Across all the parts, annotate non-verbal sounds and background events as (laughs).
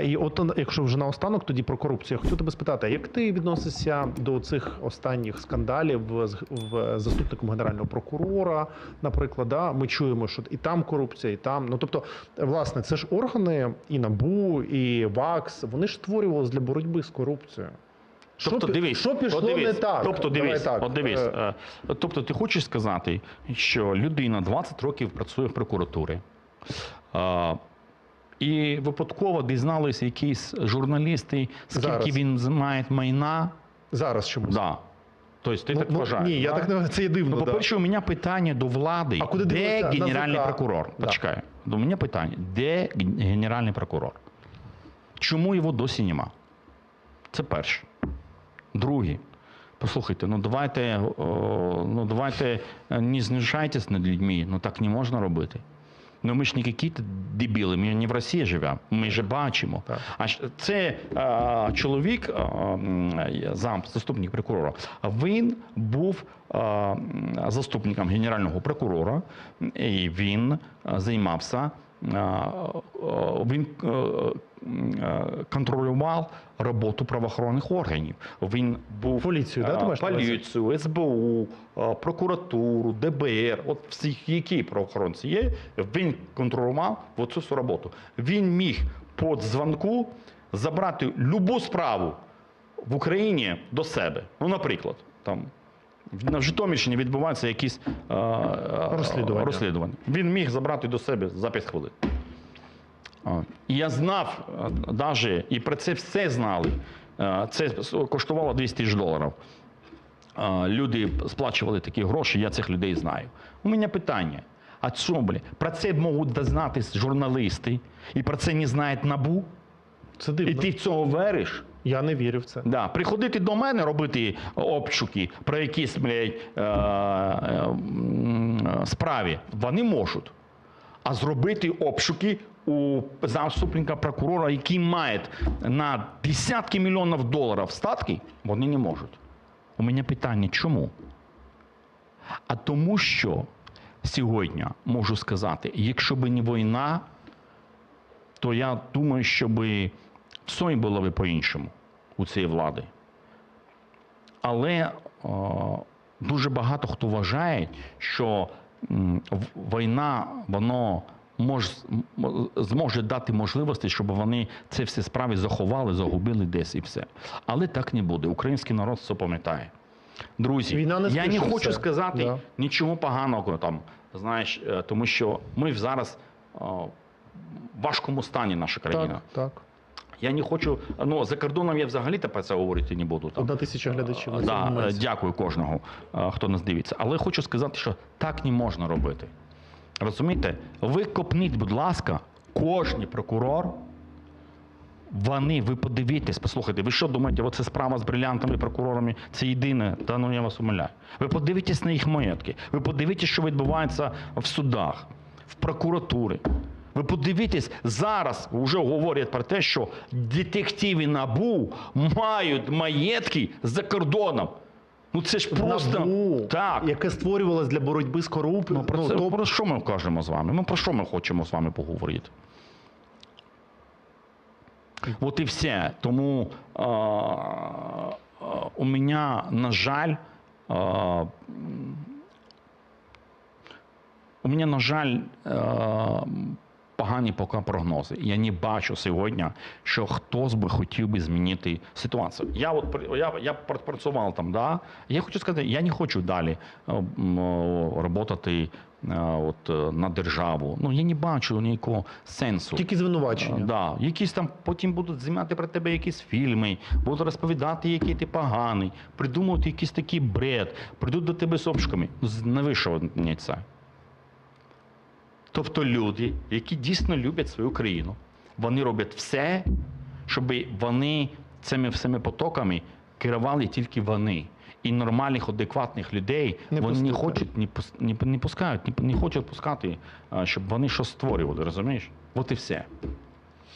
І от якщо вже наостанок, тоді про корупцію, я хотів тебе спитати, як ти відносишся до цих останніх скандалів з в заступником генерального прокурора, наприклад, да? ми чуємо, що і там корупція, і там. Ну тобто, власне, це ж органи і НАБУ, і ВАКС, вони ж створювалися для боротьби з корупцією. Тобто, що, дивись, що пішло от дивись, не так? Тобто, дивись, так. от дивись. Е, е, Тобто, ти хочеш сказати, що людина 20 років працює в прокуратурі. І випадково дізналися якісь журналісти, скільки Зараз. він має майна. Зараз чомусь. Да. Тобто ти Ну, так ну, вважаєш? Ні, я так не це є дивно. Ну, да. по-перше, у мене питання до влади. А куди де дивитися? На генеральний ЗК? прокурор? Да. Почекай. У мене питання: де генеральний прокурор? Чому його досі нема? Це перше. Друге. Послухайте, ну давайте, о, ну давайте е, не знущайтесь над людьми. Ну так не можна робити. Ну ми ж не якісь дебіли, ми не в Росії живемо, ми ж бачимо. А це чоловік, зам, заступник прокурора, він був заступником генерального прокурора, і він займався. Е, е, Він е, контролював роботу правоохоронних органів. Він був Поліцію, да, ти поліцію, СБУ, прокуратуру, ДБР, от всіх, які правоохоронці є, він контролював оцю всю роботу. Він міг по дзвонку забрати любу справу в Україні до себе. Ну, наприклад, там. На Житомирщині відбуваються якісь е, е, Розслідування. розслідування. Він міг забрати до себе за 5 хвилин. І я знав навіть, і про це все знали. Це коштувало 200 тисяч доларів. Люди сплачували такі гроші, я цих людей знаю. У мене питання: а бля, про це можуть дознатись журналісти, і про це не знає НАБУ? Це І ти в цього віриш? Я не вірю в це. Да. Приходити до мене робити обшуки про якісь блядь, е, е, справі, вони можуть. А зробити обшуки у заступника прокурора, який має на десятки мільйонів доларів статки, вони не можуть. У мене питання, чому? А тому, що сьогодні можу сказати, якщо б не війна, то я думаю, що би все було б по-іншому у цієї влади. Але о, дуже багато хто вважає, що м, війна воно мож, зможе дати можливості, щоб вони це всі справи заховали, загубили десь і все. Але так не буде. Український народ це пам'ятає. Друзі, Війна не я не хочу все. сказати Да. нічого поганого там, знаєш, е, тому що ми зараз о, в важкому стані наша країна. Так, так. Я не хочу. Ну за кордоном я взагалі про це говорити не буду. Там. Одна тисяча глядачів. Да, дякую кожного, хто нас дивиться. Але хочу сказати, що так не можна робити. Розумієте? Ви копніть, будь ласка, кожний прокурор. Вони, ви подивіться, послухайте, ви що думаєте, оце справа з брилянтами, прокурорами, це єдине, та ну я вас умиляю. Ви подивитесь на їх маєтки, ви подивіться, що відбувається в судах, в прокуратурі. Ви подивіться, зараз вже говорять про те, що детективи НАБУ мають маєтки за кордоном. Ну це ж просто НАБУ, так. яке створювалось для боротьби з корупцією. Ну, про, Ну, це, то- про що ми кажемо з вами? Ну про що ми хочемо з вами поговорити? От і все. Тому а, а, у мене, на жаль, а, у мене, на жаль, а, погані поки прогнози. Я не бачу сьогодні, що хтось би хотів би змінити ситуацію. Я от я, я працював там, да? я хочу сказати, я не хочу далі е, роботати е, от, е, на державу. Ну, я не бачу ніякого сенсу. Тільки звинувачення. Е, Да. Якісь там потім будуть знімати про тебе якісь фільми, будуть розповідати, який ти поганий, придумувати якийсь такий бред, прийдуть до тебе з обшуками. З- Навіщо мені це? Тобто люди, які дійсно люблять свою країну, вони роблять все, щоб вони цими всіми потоками керували тільки вони. І нормальних, адекватних людей Не вони не хочуть, не, пус- не, не пускають, не, не хочуть пускати, щоб вони щось створювали, розумієш? От і все.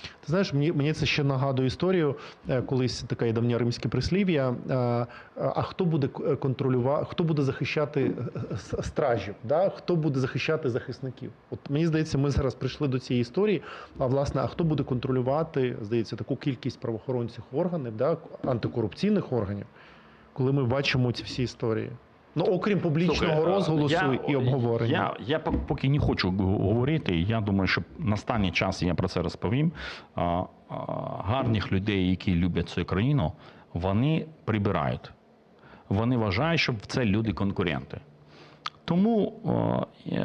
Ти знаєш, мені, мені це ще нагадує історію. е, Колись таке давнє римське прислів'я. е, А хто буде контролювати, хто буде захищати е, стражів? Да? Хто буде захищати захисників? От мені здається, ми зараз прийшли до цієї історії. А власне, а хто буде контролювати, здається, таку кількість правоохоронців органів, да? антикорупційних органів, коли ми бачимо ці всі історії? Ну, окрім публічного Слухай, розголосу я- і обговорення. Я, я поки не хочу говорити. Я думаю, що настанний час я про це розповім. А, а, гарних людей, які люблять цю країну, вони прибирають. Вони вважають, що це люди конкуренти. Тому, е,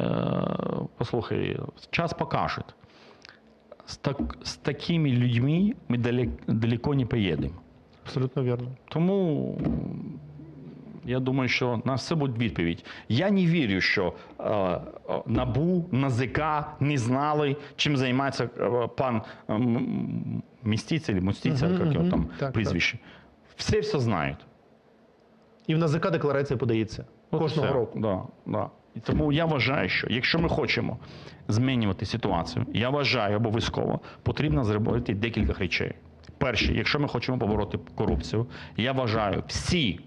послухай, час покаже. З, так, з такими людьми ми далеко, далеко не поїдемо. Абсолютно вірно. Тому я думаю, що на все буде відповідь. Я не вірю, що е, НАБУ, НАЗК не знали, чим займається е, пан е, Містіця, чи Мустіця, як його там Так, прізвище. Все все знають. І в НАЗК декларація подається От кожного все. року. Да, да. І тому я вважаю, що якщо ми хочемо змінювати ситуацію, я вважаю обов'язково потрібно зробити декілька речей. Перше, якщо ми хочемо побороти корупцію, я вважаю, всі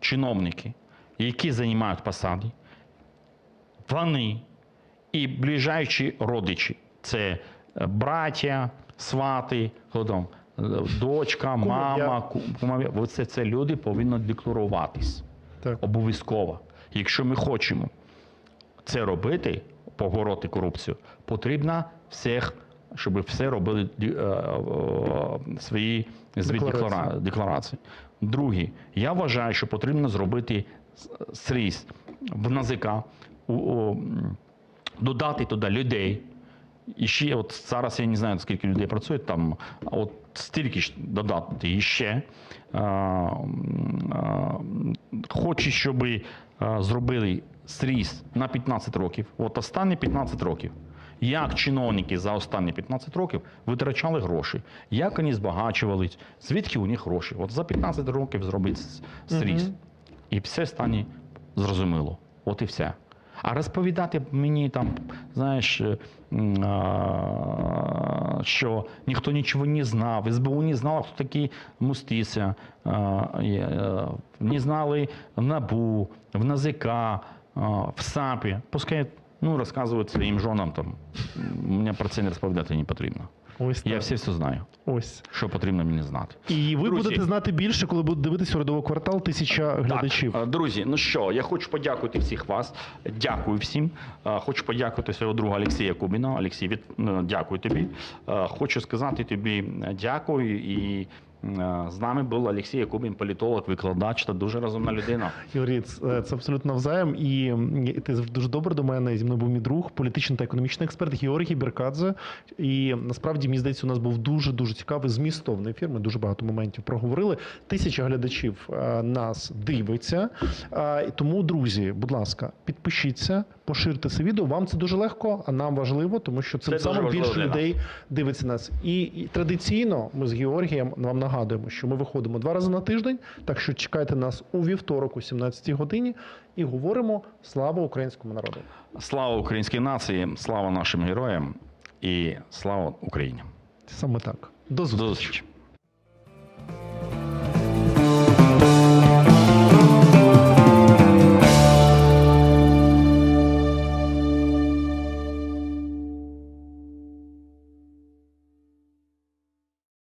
чиновники, які займають посади, вони і ближайші родичі це е, браття, свати, там, е, дочка, мама, я- ку- кумов'я. Оце це люди повинні декларуватись обов'язково. Якщо ми хочемо це робити, побороти корупцію, потрібно всіх, щоб все робили е, свої Декларації. Друге, я вважаю, що потрібно зробити сріз в НАЗК, додати туди людей. І ще от зараз я не знаю, скільки людей працює там, от стільки ж додати і ще. А, а, хочу, щоб зробили сріз на 15 років. От останні 15 років. Як чиновники за останні 15 років витрачали гроші, як вони збагачувались, звідки у них гроші. От за 15 років зробити сріз. Мгм. І все стане зрозуміло. От і все. А розповідати мені там, знаєш, е, що ніхто нічого не знав, СБУ не знала, хто такий Мустиця, є, е, не знали в НАБУ, в НАЗК, в САПі. Пускай ну, розказують своїм жонам там. Мені про це не розповідати не потрібно. Ось так. Я все все знаю, Ось. що потрібно мені знати. І ви Друзі. будете знати більше, коли будете дивитися урядовий квартал тисяча глядачів. Так, е, друзі, ну що, я хочу подякувати всіх вас. Дякую всім. Е, Хочу подякувати свого друга Олексія Кубіна. Олексій, від... е, дякую тобі. Хочу сказати тобі дякую. І з нами був Олексій Кубін, політолог, викладач та дуже розумна людина. (laughs) Юрій, це, абсолютно навзаєм. І, ти дуже добре до мене. Зі мною був мій друг, політичний та економічний експерт Георгій Біркадзе. І насправді мені здається, у нас був дуже дуже цікавий змістовний ефір. Ми дуже багато моментів проговорили. Тисяча глядачів е, нас дивиться. Е, Тому, друзі, будь ласка, підпишіться, поширте це відео. Вам це дуже легко, а нам важливо, тому що цим Це самим більше людей дивиться нас. І, і традиційно ми з Георгієм вам нагадуємо, що ми виходимо два рази на тиждень. Так що чекайте нас у вівторок, о 17 годині, і говоримо слава українському народу. Слава українській нації, слава нашим героям і слава Україні. Саме так. До зустрічі.